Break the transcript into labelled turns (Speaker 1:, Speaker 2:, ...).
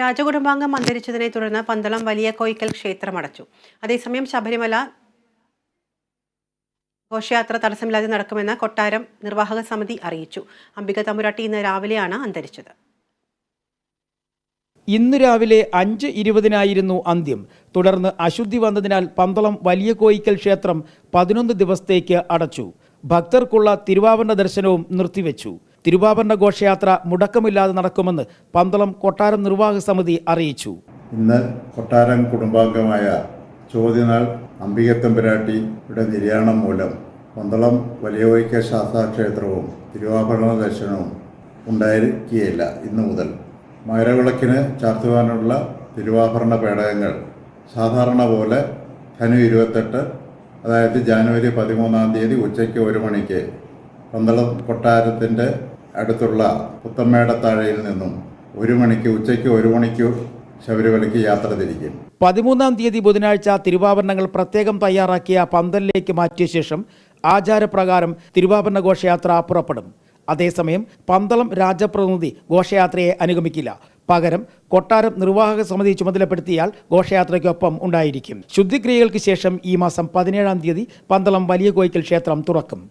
Speaker 1: രാജകുടുംബാംഗം അന്തരിച്ചതിനെ തുടർന്ന് പന്തളം വലിയ കോയിക്കൽ ക്ഷേത്രം അടച്ചു. അതേസമയം ശബരിമല ഘോഷയാത്ര തടസ്സമില്ലാതെ നടക്കുമെന്ന് കൊട്ടാരം നിർവാഹക സമിതി അറിയിച്ചു. അംബിക തമ്പുരാട്ടി ഇന്ന് രാവിലെയാണ് അന്തരിച്ചത്.
Speaker 2: ഇന്ന് രാവിലെ അഞ്ച് ഇരുപതിനായിരുന്നു അന്ത്യം. തുടർന്ന് അശുദ്ധി വന്നതിനാൽ പന്തളം വലിയ കോയിക്കൽ ക്ഷേത്രം പതിനൊന്ന് ദിവസത്തേക്ക് അടച്ചു. ഭക്തർക്കുള്ള തിരുവാവണ്ണ ദർശനവും നിർത്തിവെച്ചു. തിരുവാഭരണ ഘോഷയാത്ര മുടക്കമില്ലാതെ നടക്കുമെന്ന് പന്തളം കൊട്ടാരം നിർവാഹക സമിതി അറിയിച്ചു.
Speaker 3: ഇന്ന് കൊട്ടാരം കുടുംബാംഗമായ ചോദ്യനാൾ അംബികത്തമ്പുരാട്ടിയുടെ നിര്യാണം മൂലം പന്തളം വലിയ വൈക്ക ശാസ്താക്ഷേത്രവും തിരുവാഭരണ ദർശനവും ഉണ്ടായിരിക്കുകയില്ല ഇന്നു മുതൽ. മകരവിളക്കിന് ചാർത്തുവാനുള്ള തിരുവാഭരണ പേടകങ്ങൾ സാധാരണ പോലെ ധനു ഇരുപത്തെട്ട് അതായത് ജാനുവരി പതിമൂന്നാം തീയതി ഉച്ചയ്ക്ക് ഒരു മണിക്ക് പന്തളം കൊട്ടാരത്തിന്റെ അടുത്തുള്ള പുത്തമ്മേടത്താഴയിൽ നിന്നും ഒരു മണിക്ക് ഉച്ചയ്ക്ക് ഒരു മണിക്ക് ശബരിമലയ്ക്ക് യാത്ര തിരിക്കും.
Speaker 2: പതിമൂന്നാം തീയതി ബുധനാഴ്ച തിരുവാഭരണങ്ങൾ പ്രത്യേകം തയ്യാറാക്കിയ പന്തലിലേക്ക് മാറ്റിയ ശേഷം ആചാരപ്രകാരം തിരുവാഭരണ ഘോഷയാത്ര പുറപ്പെടും. അതേസമയം പന്തളം രാജപ്രതിനിധി ഘോഷയാത്രയെ അനുഗമിക്കില്ല. പകരം കൊട്ടാരം നിർവാഹക സമിതി ചുമതലപ്പെടുത്തിയാൽ ഘോഷയാത്രയ്ക്കൊപ്പം ഉണ്ടായിരിക്കും. ശുദ്ധിക്രിയകൾക്ക് ശേഷം ഈ മാസം പതിനേഴാം തീയതി പന്തളം വലിയ കോയിക്കൽ ക്ഷേത്രം തുറക്കും.